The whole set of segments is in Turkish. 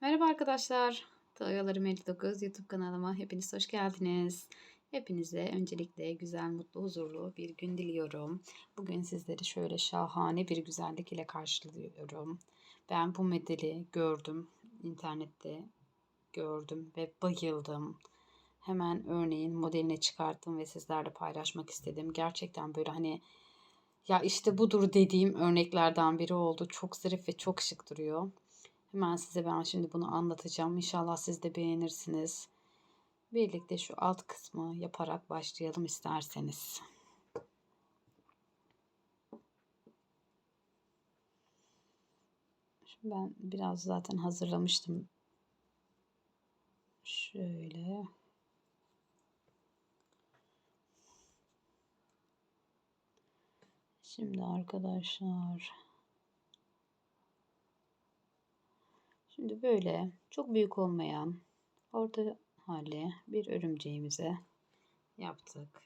Merhaba arkadaşlar. Oyalarım 59 YouTube kanalıma hepiniz hoş geldiniz. Hepinize öncelikle güzel, mutlu, huzurlu bir gün diliyorum. Bugün sizleri şöyle şahane bir güzellik ile karşılıyorum. Ben bu modeli gördüm, internette gördüm ve bayıldım. Hemen örneğin modelini çıkarttım ve sizlerle paylaşmak istedim. Gerçekten böyle hani ya işte budur dediğim örneklerden biri oldu. Çok zarif ve çok şık duruyor. Hemen size ben şimdi bunu anlatacağım. İnşallah siz de beğenirsiniz. Birlikte şu alt kısmı yaparak başlayalım isterseniz. Ben biraz zaten hazırlamıştım. Şöyle. Şimdi arkadaşlar Şimdi böyle çok büyük olmayan orta hali bir örümceğimize yaptık.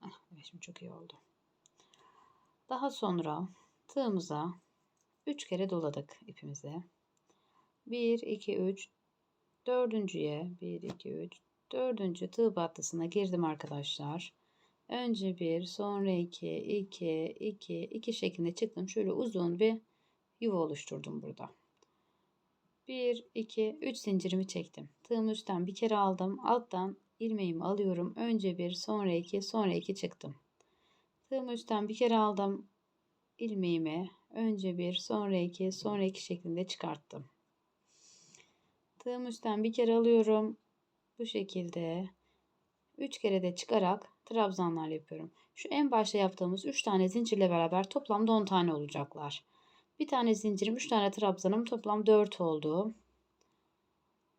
Ah, şimdi çok iyi oldu. Daha sonra tığımıza 3 kere doladık ipimize. 1, 2, 3, dördüncüye 1, 2, 3, dördüncü tığ battısına girdim arkadaşlar. Önce bir, sonra iki, iki, iki, iki şeklinde çıktım. Şöyle uzun bir yuva oluşturdum burada. Bir, iki, üç zincirimi çektim. Tığımı üstten bir kere aldım. Alttan ilmeğimi alıyorum. Önce bir, sonra iki, sonra iki çıktım. Tığımı üstten bir kere aldım. ilmeğimi önce bir, sonra iki, sonra iki şeklinde çıkarttım. Tığımı üstten bir kere alıyorum. Bu şekilde 3 kere de çıkarak trabzanlar yapıyorum. Şu en başta yaptığımız 3 tane zincirle beraber toplamda 10 tane olacaklar. Bir tane zincirim, 3 tane trabzanım toplam 4 oldu.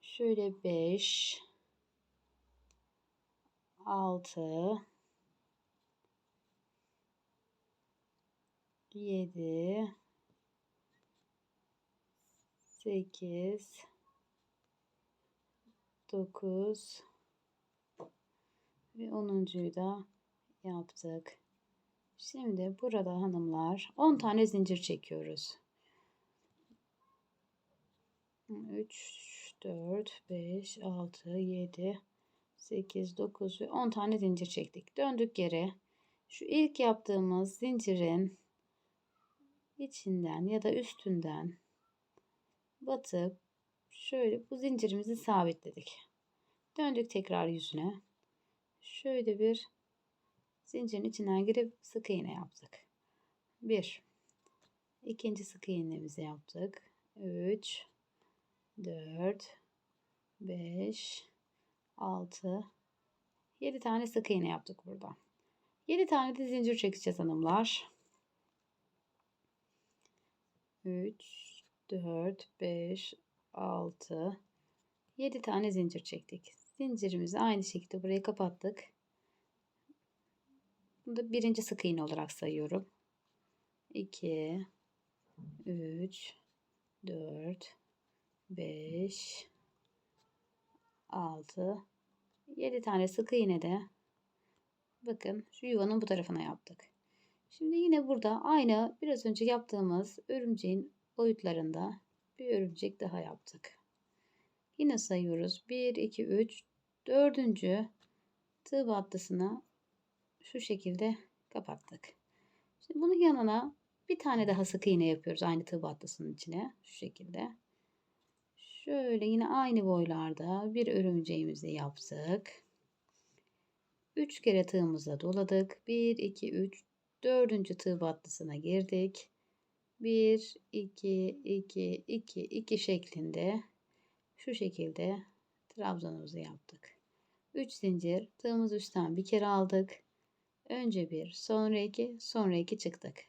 Şöyle 5 6 7 8 9 ve 10'uncuyu da yaptık. Şimdi burada hanımlar 10 tane zincir çekiyoruz. 3, 4, 5, 6, 7, 8, 9 ve 10 tane zincir çektik. Döndük geri. Şu ilk yaptığımız zincirin içinden ya da üstünden batıp şöyle bu zincirimizi sabitledik. Döndük tekrar yüzüne şöyle bir zincirin içinden girip sık iğne yaptık. Bir, ikinci sık iğnemizi yaptık. 3 4 5 6 7 tane sık iğne yaptık burada. 7 tane de zincir çekeceğiz hanımlar. 3 4 5 6 7 tane zincir çektik. Zincirimizi aynı şekilde buraya kapattık. Bunu da birinci sık iğne olarak sayıyorum. 2 3 4 5 6 7 tane sık iğne de bakın şu yuvanın bu tarafına yaptık. Şimdi yine burada aynı biraz önce yaptığımız örümceğin boyutlarında bir örümcek daha yaptık. Yine sayıyoruz. 1, 2, 3, dördüncü tığ battısına şu şekilde kapattık. Şimdi bunun yanına bir tane daha sık iğne yapıyoruz aynı tığ battısının içine şu şekilde. Şöyle yine aynı boylarda bir örümceğimizi yaptık. 3 kere tığımızla doladık. 1 2 3 dördüncü tığ battısına girdik. 1 2 2 2 2 şeklinde şu şekilde trabzanımızı yaptık. 3 zincir tığımız üstten bir kere aldık. Önce bir, sonra iki, sonra iki çıktık.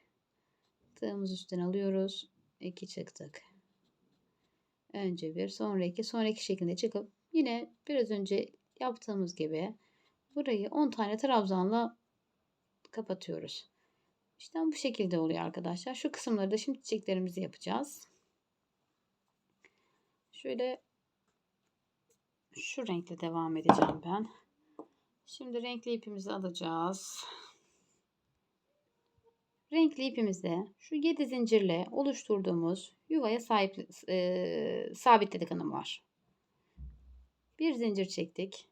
Tığımız üstten alıyoruz. 2 çıktık. Önce bir, sonra iki, sonra iki şeklinde çıkıp yine biraz önce yaptığımız gibi burayı 10 tane trabzanla kapatıyoruz. İşte bu şekilde oluyor arkadaşlar. Şu kısımları da şimdi çiçeklerimizi yapacağız. Şöyle şu renkle devam edeceğim ben. Şimdi renkli ipimizi alacağız. renkli ipimizde şu 7 zincirle oluşturduğumuz yuvaya sahip, e, sabitledik hanımlar. Bir zincir çektik.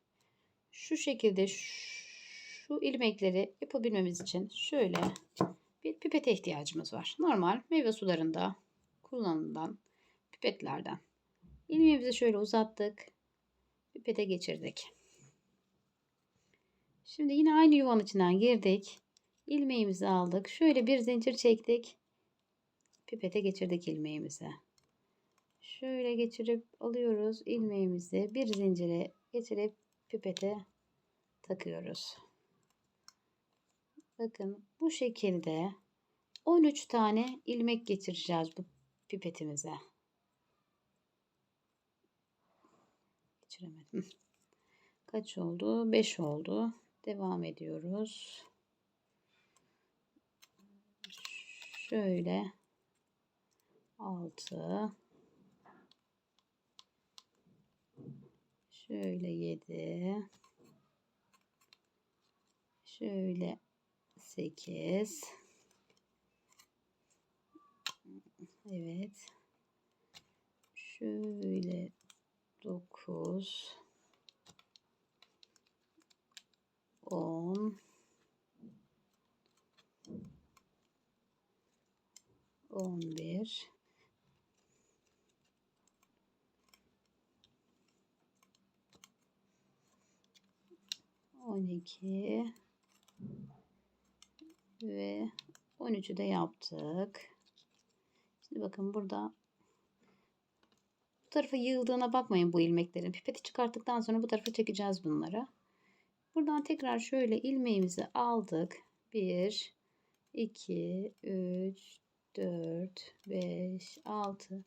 Şu şekilde şu ilmekleri yapabilmemiz için şöyle bir pipete ihtiyacımız var. Normal meyve sularında kullanılan pipetlerden. İlmeğimizi şöyle uzattık. Pipete geçirdik. Şimdi yine aynı yuvanın içinden girdik. İlmeğimizi aldık. Şöyle bir zincir çektik. Pipete geçirdik ilmeğimizi. Şöyle geçirip alıyoruz ilmeğimizi. Bir zincire geçirip pipete takıyoruz. Bakın bu şekilde 13 tane ilmek geçireceğiz bu pipetimize. Geçiremedim. Kaç oldu? 5 oldu. Devam ediyoruz. Şöyle 6 Şöyle 7 Şöyle 8 Evet. Şöyle 9 10 11 12 ve 13'ü de yaptık. Şimdi bakın burada bu tarafa yığıldığına bakmayın bu ilmeklerin. Pipeti çıkarttıktan sonra bu tarafa çekeceğiz bunları. Buradan tekrar şöyle ilmeğimizi aldık. 1 2 3 4 5 6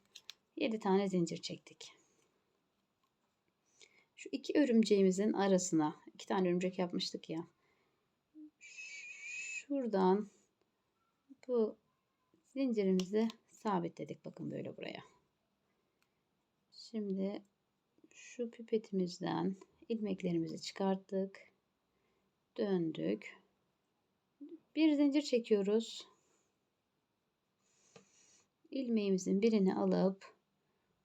7 tane zincir çektik. Şu iki örümceğimizin arasına iki tane örümcek yapmıştık ya. Şuradan bu zincirimizi sabitledik. Bakın böyle buraya. Şimdi şu pipetimizden ilmeklerimizi çıkarttık. Döndük. Bir zincir çekiyoruz. İlmeğimizin birini alıp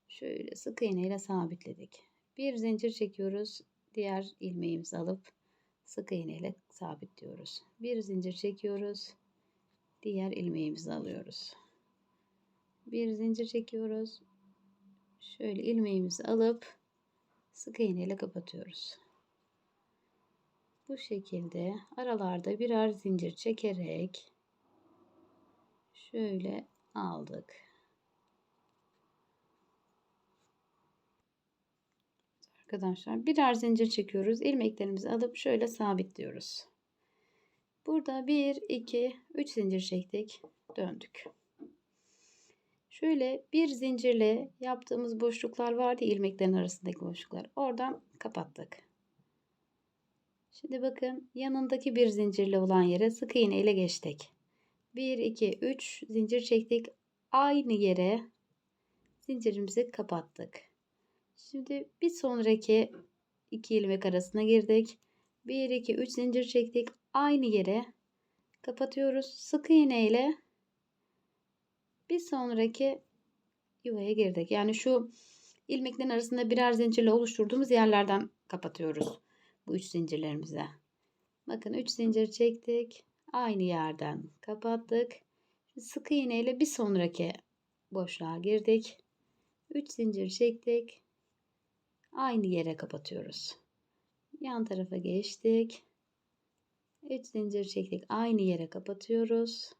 şöyle sık iğne ile sabitledik. Bir zincir çekiyoruz. Diğer ilmeğimizi alıp sık iğne ile sabitliyoruz. Bir zincir çekiyoruz. Diğer ilmeğimizi alıyoruz. Bir zincir çekiyoruz. Şöyle ilmeğimizi alıp sık iğne ile kapatıyoruz. Bu şekilde aralarda birer zincir çekerek şöyle aldık. Arkadaşlar birer zincir çekiyoruz. İlmeklerimizi alıp şöyle sabitliyoruz. Burada 1, 2, 3 zincir çektik. Döndük. Şöyle bir zincirle yaptığımız boşluklar vardı ilmeklerin arasındaki boşluklar. Oradan kapattık. Şimdi bakın yanındaki bir zincirle olan yere sık iğne ile geçtik. 1, 2, 3 zincir çektik. Aynı yere zincirimizi kapattık. Şimdi bir sonraki iki ilmek arasına girdik. 1, 2, 3 zincir çektik. Aynı yere kapatıyoruz. Sık iğne ile bir sonraki yuvaya girdik. Yani şu ilmeklerin arasında birer zincirle oluşturduğumuz yerlerden kapatıyoruz bu üç zincirlerimize. Bakın 3 zincir çektik. Aynı yerden kapattık. Sık iğne ile bir sonraki boşluğa girdik. 3 zincir çektik. Aynı yere kapatıyoruz. Yan tarafa geçtik. 3 zincir çektik. Aynı yere kapatıyoruz.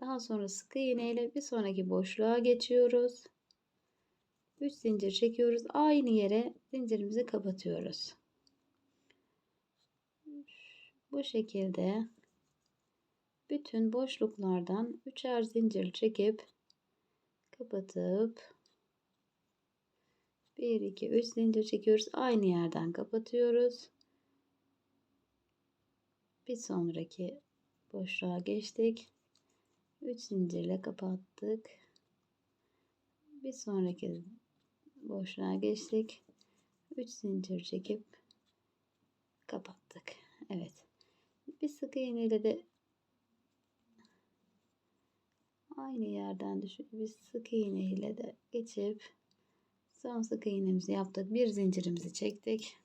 Daha sonra sık iğne ile bir sonraki boşluğa geçiyoruz. 3 zincir çekiyoruz. Aynı yere zincirimizi kapatıyoruz. Bu şekilde bütün boşluklardan üçer zincir çekip kapatıp 1 2 3 zincir çekiyoruz. Aynı yerden kapatıyoruz. Bir sonraki boşluğa geçtik. 3 zincirle kapattık. Bir sonraki boşluğa geçtik. 3 zincir çekip kapattık. Evet. Bir sık iğneyle de aynı yerden düşüp bir sık iğneyle de geçip son sık iğnemizi yaptık. Bir zincirimizi çektik.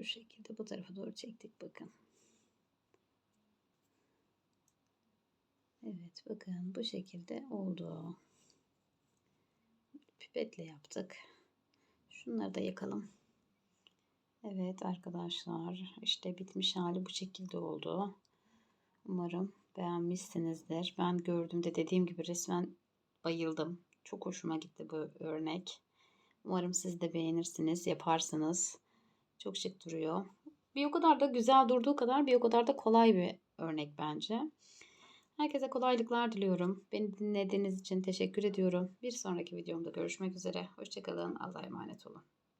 Şu şekilde bu tarafa doğru çektik bakın. Evet bakın bu şekilde oldu. Pipetle yaptık. Şunları da yakalım. Evet arkadaşlar işte bitmiş hali bu şekilde oldu. Umarım beğenmişsinizdir. Ben gördüğümde dediğim gibi resmen bayıldım. Çok hoşuma gitti bu örnek. Umarım siz de beğenirsiniz, yaparsınız. Çok şık duruyor. Bir o kadar da güzel durduğu kadar bir o kadar da kolay bir örnek bence. Herkese kolaylıklar diliyorum. Beni dinlediğiniz için teşekkür ediyorum. Bir sonraki videomda görüşmek üzere. Hoşçakalın. Allah'a emanet olun.